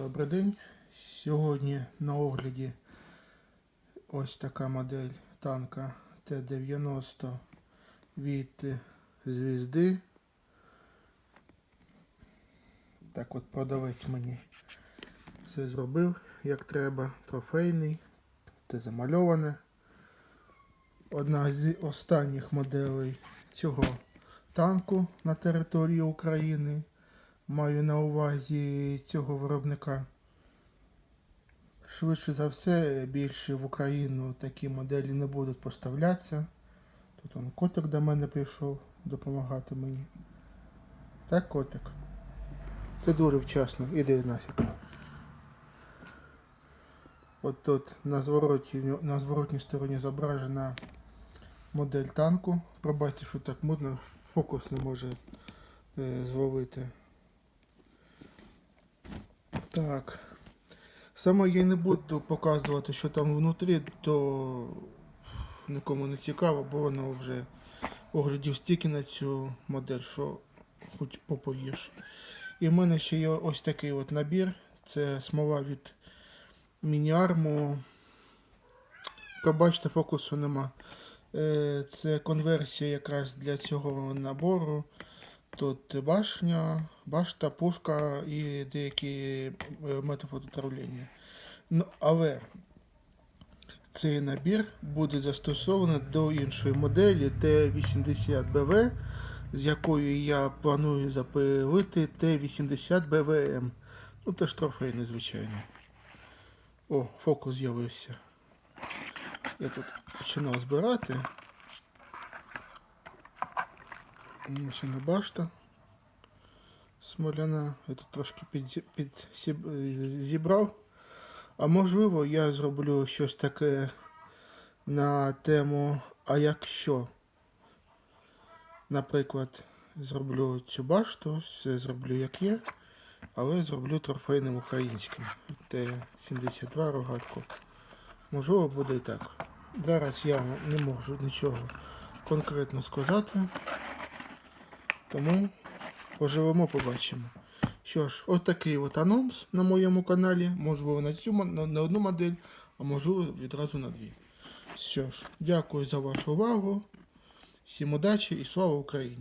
Добрий день. Сьогодні на огляді ось така модель танка Т-90 від звізди. Так от продавець мені все зробив як треба. Трофейний, те замальоване. Одна з останніх моделей цього танку на території України. Маю на увазі цього виробника. Швидше за все, більше в Україну такі моделі не будуть поставлятися. Тут он котик до мене прийшов допомагати мені. Так, котик? Це дуже вчасно. Іди нафіг. От тут на, звороті, на зворотній стороні зображена модель танку. Пробачте, що так модно, фокус не може е, зловити. Так. Саме я не буду показувати, що там внутрі, то нікому не цікаво, бо воно вже оглядів стільки на цю модель, що хоч попоїш. І в мене ще є ось такий от набір. Це смола від мініарму. Пробачте, фокусу нема. Е, Це конверсія якраз для цього набору. Тут башня, башта, пушка і деякі е, методи управління. Ну, але цей набір буде застосований до іншої моделі Т-80БВ, з якою я планую запилити Т-80БВМ. Ну, теж трофейний, звичайно. О, фокус з'явився. Я тут починав збирати. Вона башта. Смоляна. Я тут трошки під, під, зібрав. А можливо, я зроблю щось таке на тему А якщо? Наприклад, зроблю цю башту, все зроблю як є, але зроблю трофейним українським. Т-72 рогатку. Можливо, буде і так. Зараз я не можу нічого конкретно сказати. Тому поживемо, побачимо. Що ж, отакий такий от анонс на моєму каналі. Можливо, на цю на одну модель, а можливо відразу на дві. Що ж, дякую за вашу увагу. Всім удачі і слава Україні!